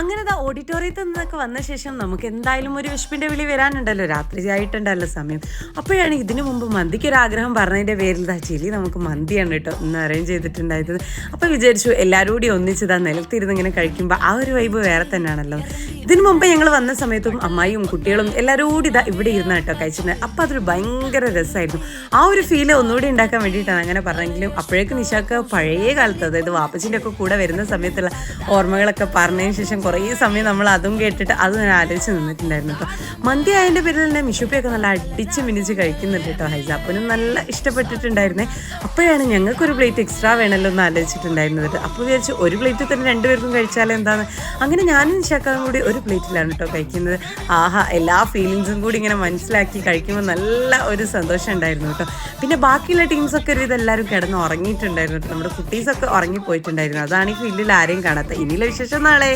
അങ്ങനെ ദാ ഓഡിറ്റോറിയത്തിൽ നിന്നൊക്കെ വന്ന ശേഷം നമുക്ക് എന്തായാലും ഒരു വിശപ്പിന്റെ വിളി വരാനുണ്ടല്ലോ. രാത്രി ആയിട്ടുണ്ടല്ലോ സമയം. അപ്പോഴാണ് ഇതിനു മുമ്പ് മന്തിക്ക് ഒരു ആഗ്രഹം പറഞ്ഞതിന്റെ പേരിൽ ദാ ചിലി നമുക്ക് മന്തിയാണ് കേട്ടോ ഇന്ന് അറേഞ്ച് ചെയ്തിട്ടുണ്ടായത്. അപ്പോൾ വിചാരിച്ചു എല്ലാവരും കൂടി ഒന്നിച്ച് ദാ നിലത്തിരുന്ന് ഇങ്ങനെ കഴിക്കുമ്പോൾ ആ ഒരു വൈബ് വേറെ തന്നെയാണല്ലോ. ഇതിനു മുമ്പ് ഞങ്ങൾ വന്ന സമയത്തും അമ്മായിയും കുട്ടികളും എല്ലാവരും കൂടി ഇതാ ഇവിടെ ഇരുന്ന കേട്ടോ കഴിച്ചിട്ടുണ്ട് അപ്പോൾ അതൊരു ഭയങ്കര രസമായിരുന്നു ആ ഒരു ഫീൽ ഒന്നുകൂടി ഉണ്ടാക്കാൻ വേണ്ടിയിട്ടാണ് അങ്ങനെ പറഞ്ഞെങ്കിലും അപ്പോഴേക്കും നിഷാക്ക് പഴയ കാലത്ത് അതായത് വാപ്പച്ചിന്റെ ഒക്കെ കൂടെ വരുന്ന സമയത്തുള്ള ഓർമ്മകളൊക്കെ പറഞ്ഞതിന് ശേഷം കുറേ സമയം നമ്മൾ അതും കേട്ടിട്ട് അത് ഞാൻ ആലോചിച്ച് നിന്നിട്ടുണ്ടായിരുന്നു കേട്ടോ മന്തി ആയതിന്റെ പേരിൽ തന്നെ മിഷുപ്പിയൊക്കെ നല്ല അടിച്ച് മിനിച്ച് കഴിക്കുന്നുണ്ട് കേട്ടോ ഹൈസ. അപ്പനും നല്ല ഇഷ്ടപ്പെട്ടിട്ടുണ്ടായിരുന്നേ. അപ്പോഴാണ് ഞങ്ങൾക്കൊരു പ്ലേറ്റ് എക്സ്ട്രാ വേണമല്ലോ എന്ന് ആലോചിച്ചിട്ടുണ്ടായിരുന്നത്. അപ്പോൾ വിചാരിച്ചു ഒരു പ്ലേറ്റ് തന്നെ രണ്ടുപേർക്കും കഴിച്ചാൽ എന്താണ് അങ്ങനെ ഞാനും നിശാക്കാനും കൂടി ഒരു പ്ലേറ്റിലാണ് കേട്ടോ കഴിക്കുന്നത്. ആഹാ എല്ലാ ഫീലിങ്സും കൂടി ഇങ്ങനെ മനസ്സിലാക്കി കഴിക്കുമ്പോൾ നല്ല ഒരു സന്തോഷം ഉണ്ടായിരുന്നു കേട്ടോ പിന്നെ ബാക്കിയുള്ള ടീംസൊക്കെ ഒരു ഇതെല്ലാവരും കിടന്ന് ഉറങ്ങിയിട്ടുണ്ടായിരുന്നു കേട്ടോ നമ്മുടെ കുട്ടീസൊക്കെ ഉറങ്ങിപ്പോയിട്ടുണ്ടായിരുന്നു. അതാണ് ഈ ഫീൽഡിൽ ആരെയും കാണാത്ത. ഇനിയുള്ള വിശേഷം നാളെ.